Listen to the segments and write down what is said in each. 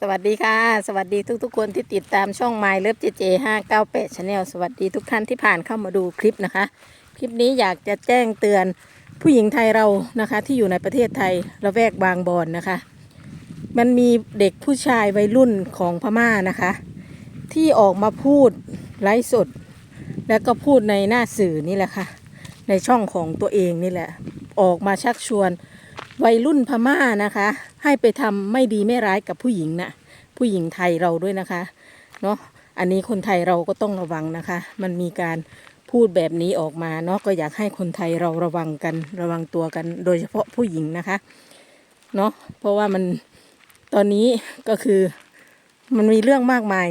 สวัสดีค่ะ สวัสดีทุกๆคนที่ติดตามช่อง My Love JJ 598 Channel สวัสดีทุกท่านที่ผ่านเข้ามาดูคลิปนะคะ คลิปนี้อยากจะแจ้งเตือนผู้หญิงไทยเรานะคะ ที่อยู่ในประเทศไทยระแวกบางบอนนะคะ มันมีเด็กผู้ชายวัยรุ่นของพม่านะคะ ที่ออกมาพูดไลฟ์สด แล้วก็พูดในหน้าสื่อนี่แหละค่ะ ในช่องของตัวเองนี่แหละ ออกมาชักชวนวัยรุ่นพม่านะคะ ให้ไปทำไม่ดีไม่ร้ายกับผู้หญิงนะผู้หญิงไทยเราด้วยนะคะเนาะอันนี้คนไทยเราก็ต้องระวังนะคะ มันมีการพูดแบบนี้ออกมาเนาะก็อยากให้คนไทยเราระวังกันระวังตัวกัน โดยเฉพาะผู้หญิงนะคะเนาะเพราะว่ามันตอนนี้ก็คือมันมีเรื่องมากมาย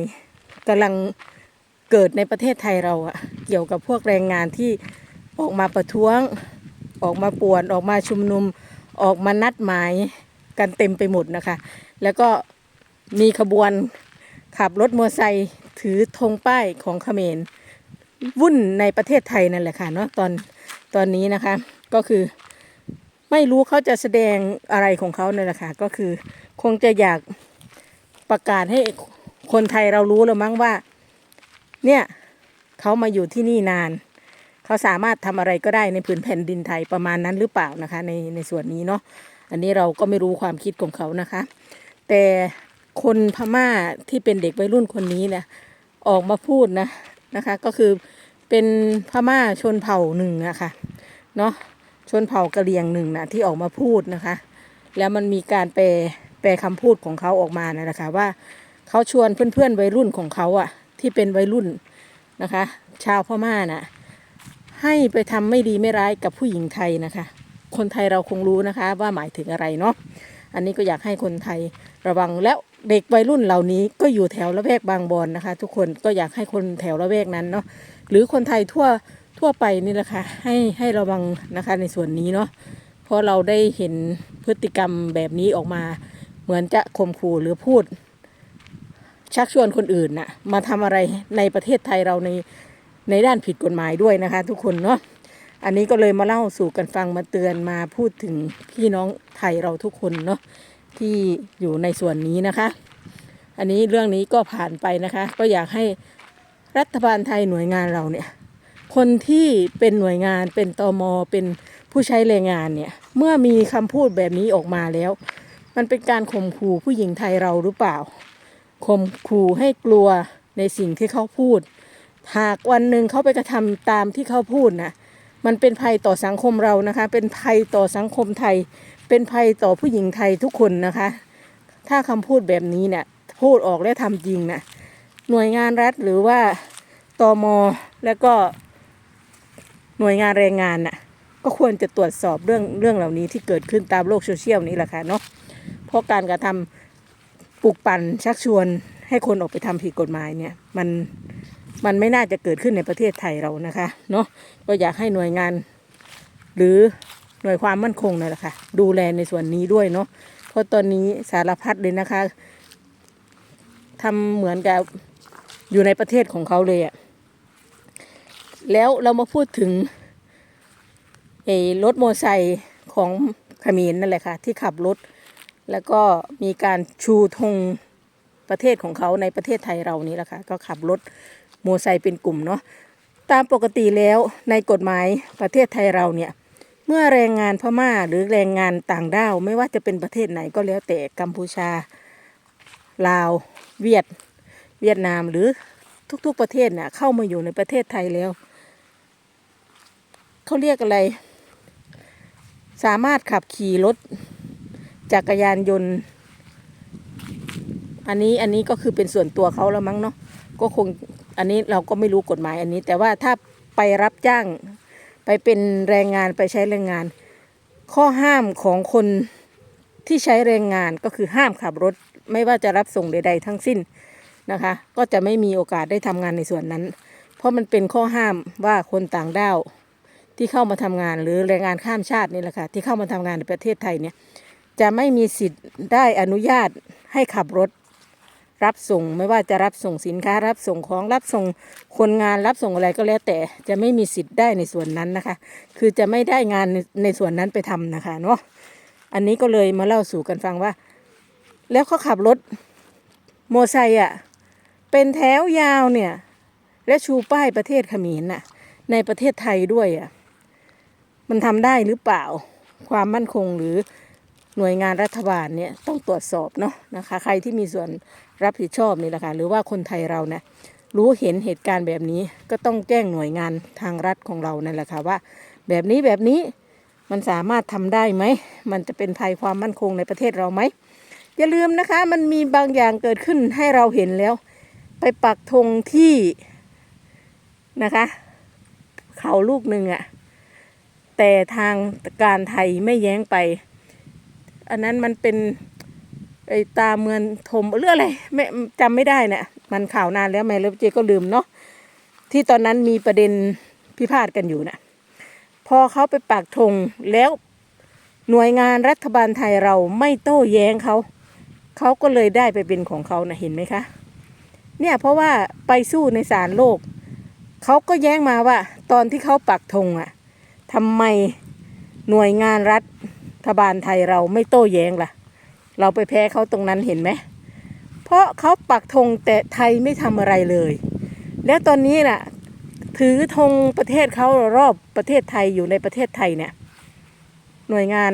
กำลังเกิดในประเทศไทยเราอะเกี่ยวกับพวกแรงงานที่ออกมาประท้วง ออกมาป่วนออกมาชุมนุมออกมานัดหมาย กันเต็มไปหมดนะคะ แล้วก็มีขบวนขับรถมอเตอร์ไซค์ถือธงป้ายของเขมรวุ่นในประเทศไทยนั่นแหละค่ะเนาะตอนตอนนี้นะคะก็คือไม่รู้เขาจะแสดงอะไรของเขาเนี่ยแหละค่ะก็คือคงจะอยากประกาศให้คนไทยเรารู้แล้วมั้งว่า เนี่ยเขามาอยู่ที่นี่นาน เขาสามารถทำอะไรก็ได้ในผืนแผ่นดินไทยประมาณนั้นหรือเปล่านะคะ ในในส่วนนี้เนาะ อันนี้เราก็ไม่รู้ความคิดของเขานะคะ แต่คนพม่าที่เป็นเด็กวัยรุ่นคนนี้เนี่ยออกมาพูดนะนะคะ ก็คือเป็นพม่าชนเผ่าหนึ่งอะค่ะเนาะชนเผ่ากะเหรี่ยงหนึ่งนะที่ออกมาพูดนะคะ แล้วมันมีการแปลแปลคำพูดของเขาออกมานะนะคะว่าเขาชวนเพื่อนๆวัยรุ่นของเขาอะที่เป็นวัยรุ่นนะคะ ชาวพม่าน่ะให้ไปทำไม่ดีไม่ร้ายกับผู้หญิงไทยนะคะ คนไทยเราคงรู้นะคะ ว่าหมายถึงอะไรเนาะอันนี้ก็อยากให้คนไทยระวังแล้วเด็กวัยรุ่นเหล่านี้ก็อยู่แถวละแวกบางบอนนะคะ ทุกคนก็อยากให้คนแถวละแวกนั้นเนาะหรือคนไทยทั่วทั่วไปนี่แหละค่ะให้ให้ระวังนะคะในส่วนนี้เนาะเพราะเราได้เห็นพฤติกรรมแบบนี้ออกมา เหมือนจะข่มขู่หรือพูด ชักชวนคนอื่นน่ะมาทำอะไรในประเทศไทยเราในในด้านผิดกฎหมายด้วยนะคะ ทุกคนเนาะ อันนี้ก็เลยมาเล่าสู่กันฟังมาเตือนมาพูดถึงพี่น้องไทยเราทุกคนเนาะที่อยู่ในส่วนนี้นะคะ อันนี้เรื่องนี้ก็ผ่านไปนะคะ ก็อยากให้รัฐบาลไทยหน่วยงานเราเนี่ย คนที่เป็นหน่วยงานเป็นตมเป็นผู้ใช้แรงงานเนี่ย เมื่อมีคำพูดแบบนี้ออกมาแล้ว มันเป็นการข่มขู่ผู้หญิงไทยเราหรือเปล่าข่มขู่ให้กลัวในสิ่งที่เขาพูด หากวันหนึ่งเขาไปกระทำตามที่เขาพูดนะ มันเป็นภัยต่อสังคมเรานะคะ เป็นภัยต่อสังคมไทย เป็นภัยต่อผู้หญิงไทยทุกคนนะคะ ถ้าคำพูดแบบนี้เนี่ยพูดออกและทำจริงนะหน่วยงานรัฐหรือว่าตมแล้วก็หน่วยงานแรงงานน่ะก็ควรจะตรวจสอบเรื่องเรื่องเหล่านี้ที่เกิดขึ้นตามโลกโซเชียลนี้แหละค่ะเนาะเพราะการกระทำปลุกปั่นชักชวนให้คนออกไปทำผิดกฎหมายเนี่ย มัน มันไม่น่าจะเกิดขึ้นในประเทศไทยเรานะคะเนาะก็อยากให้หน่วยงาน หรือหน่วยความมั่นคงนั่นแหละค่ะดูแลในส่วนนี้ด้วยเนาะเพราะตอนนี้สารพัดเลยนะคะทำเหมือนกับอยู่ในประเทศของเขาเลยอะแล้วเรามาพูดถึงไอ้รถมอไซค์ของขมรนั่นแหละค่ะที่ขับรถ แล้วก็มีการชูธงประเทศของเขาในประเทศไทยเรานี่แหละค่ะก็ขับรถ โมไซเป็นกลุ่มเนาะตามปกติแล้วในกฎหมายประเทศไทยเราเนี่ยเมื่อแรงงานพม่าหรือแรงงานต่างด้าวไม่ว่าจะเป็นประเทศไหนก็แล้วแต่กัมพูชา ลาว เวียด เวียดนามหรือทุกๆประเทศเนี่ยเข้ามาอยู่ในประเทศไทยแล้วเขาเรียกอะไร สามารถขับขี่รถจักรยานยนต์ อันนี้อันนี้ก็คือเป็นส่วนตัวเขาแล้วมั้งเนาะก็คง อันนี้เราก็ไม่รู้กฎหมายอันนี้ แต่ว่าถ้าไปรับจ้างไปเป็นแรงงานไปใช้แรงงาน ข้อห้ามของคนที่ใช้แรงงานก็คือห้ามขับรถ ไม่ว่าจะรับส่งใด ๆ ทั้งสิ้นนะคะ ก็จะไม่มีโอกาสได้ทำงานในส่วนนั้น เพราะมันเป็นข้อห้ามว่าคนต่างด้าวที่เข้ามาทำงานหรือแรงงานข้ามชาตินี่แหละค่ะที่เข้ามาทำงานในประเทศไทยเนี่ยจะไม่มีสิทธิ์ได้อนุญาตให้ขับรถ รับส่งไม่ว่าจะรับส่งสินค้า รับส่งของรับส่งคนงานรับส่งอะไรก็แล้วแต่จะไม่มีสิทธิ์ได้ในส่วนนั้นนะคะ คือจะไม่ได้งานในในส่วนนั้นไปทำนะคะเนาะอันนี้ก็เลยมาเล่าสู่กันฟังว่า แล้วเขาขับรถโมไซค์อะเป็นแถวยาวเนี่ย และชูป้ายประเทศเขมรน่ะ ในประเทศไทยด้วยอะมันทำได้หรือเปล่า ความมั่นคงหรือ หน่วยงานรัฐบาลเนี่ยต้องตรวจสอบเนาะนะคะใครที่มีส่วนรับผิดชอบนี่แหละค่ะหรือว่าคนไทยเราเนี่ยรู้เห็นเหตุการณ์แบบนี้ก็ต้องแจ้งหน่วยงานทางรัฐของเรานั่นแหละค่ะว่า แบบนี้แบบนี้มันสามารถทำได้ไหม มันจะเป็นภัยความมั่นคงในประเทศเราไหม อย่าลืมนะคะมันมีบางอย่างเกิดขึ้นให้เราเห็นแล้ว ไปปักธงที่นะคะ เขาลูกหนึ่งอะแต่ทางการไทยไม่แย้งไป อันนั้นมันเป็นไอตาเมือนทมเรื่องอะไรไม่จำไม่ได้นะ่ะมันข่าวนานแล้วแม่เลิฟเจก็ลืมเนาะที่ตอนนั้นมีประเด็นพิพาทกันอยู่นะพอเขาไปปักธงแล้วหน่วยงานรัฐบาลไทยเราไม่โต้แย้งเขาเขาก็เลยได้ไปเป็นของเขานะเห็นไหมคะ เนี่ยเพราะว่าไปสู้ในศาลโลกเขาก็แย้งมาว่า ตอนที่เขาปักธงอะทำไมหน่วยงานรัฐ ฐบาลไทยเราไม่โต้แย้งล่ะ เราไปแพ้เขาตรงนั้นเห็นไหม เพราะเขาปักธงแต่ไทยไม่ทำอะไรเลย แล้วตอนนี้น่ะ ถือธงประเทศเขารอบประเทศไทยอยู่ในประเทศไทยเนี่ย หน่วยงาน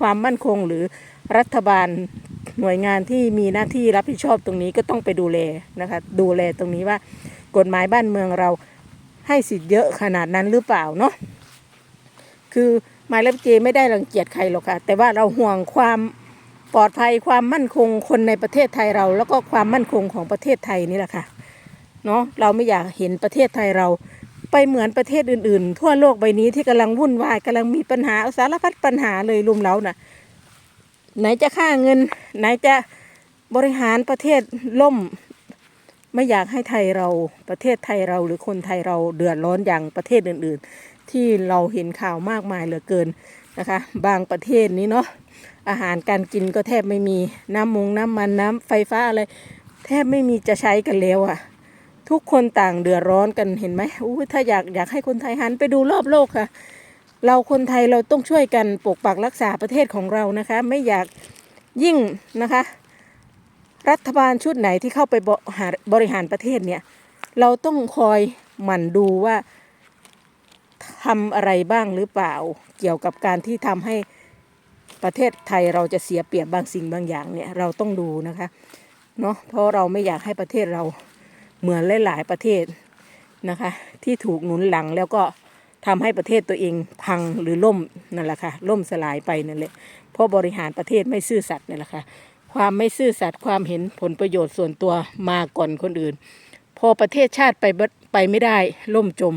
ความมั่นคงหรือรัฐบาลหน่วยงานที่มีหน้าที่รับผิดชอบตรงนี้ก็ต้องไปดูแลนะคะ ดูแลตรงนี้ว่ากฎหมายบ้านเมืองเราให้สิทธิ์เยอะขนาดนั้นหรือเปล่าเนาะคือ มายเลขเจไม่ได้รังเกียจใครหรอกค่ะ แต่ว่าเราห่วงความปลอดภัยความมั่นคงคนในประเทศไทยเรา แล้วก็ความมั่นคงของประเทศไทยนี่แหละค่ะเนาะเราไม่อยากเห็นประเทศไทยเรา ไปเหมือนประเทศอื่น ๆ ทั่วโลกใบนี้ที่กำลังวุ่นวายกำลังมีปัญหาสารพัดปัญหาเลยรุมเร้าน่ะ ไหนจะค่าเงิน ไหนจะบริหารประเทศล่ม ไม่อยากให้ไทยเราประเทศไทยเราหรือคนไทยเราเดือดร้อนอย่างประเทศอื่น ๆ ที่เราเห็นข่าวมากมายเหลือเกินนะคะ บางประเทศนี้เนาะอาหารการกินก็แทบไม่มีน้ำมงน้ำมันน้ำไฟฟ้าอะไร แทบไม่มีจะใช้กันแล้วอะทุกคนต่างเดือดร้อนกันเห็นไหมอู้ถ้าอยากอยากให้คนไทยหันไปดูรอบโลกค่ะ เราคนไทยเราต้องช่วยกันปกปักรักษาประเทศของเรานะคะ ไม่อยากยิ่งนะคะ รัฐบาลชุดไหนที่เข้าไปบบริหารประเทศเนี่ย เราต้องคอยหมั่นดูว่า ทำอะไรบ้างหรือเปล่า เกี่ยวกับการที่ทำให้ประเทศไทยเราจะเสียเปรียบบางสิ่งบางอย่างเนี่ยเราต้องดูนะคะเนาะเพราะเราไม่อยากให้ประเทศเราเหมือนหลาย ๆ ประเทศนะคะ ที่ถูกหนุนหลังแล้วก็ทำให้ประเทศตัวเองพังหรือล่มนั่นแหละค่ะล่มสลายไปนั่นแหละเพราะบริหารประเทศไม่ซื่อสัตย์นั่นแหละค่ะความไม่ซื่อสัตย์ความเห็นผลประโยชน์ส่วนตัวมาก่อนคนอื่น พอประเทศชาติไปบ่ไปไม่ได้ล่มจม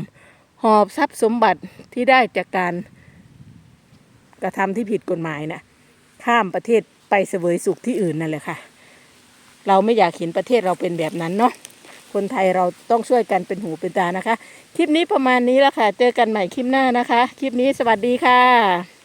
อบทรัพย์สมบัติที่ได้จากการกระทำที่ผิดกฎหมายนะข้ามประเทศไปเสวยสุขที่อื่นนั่นแหละค่ะ เราไม่อยากเห็นประเทศเราเป็นแบบนั้นเนาะคนไทยเราต้องช่วยกันเป็นหูเป็นตานะคะ คลิปนี้ประมาณนี้แล้วค่ะ เจอกันใหม่คลิปหน้านะคะ คลิปนี้สวัสดีค่ะ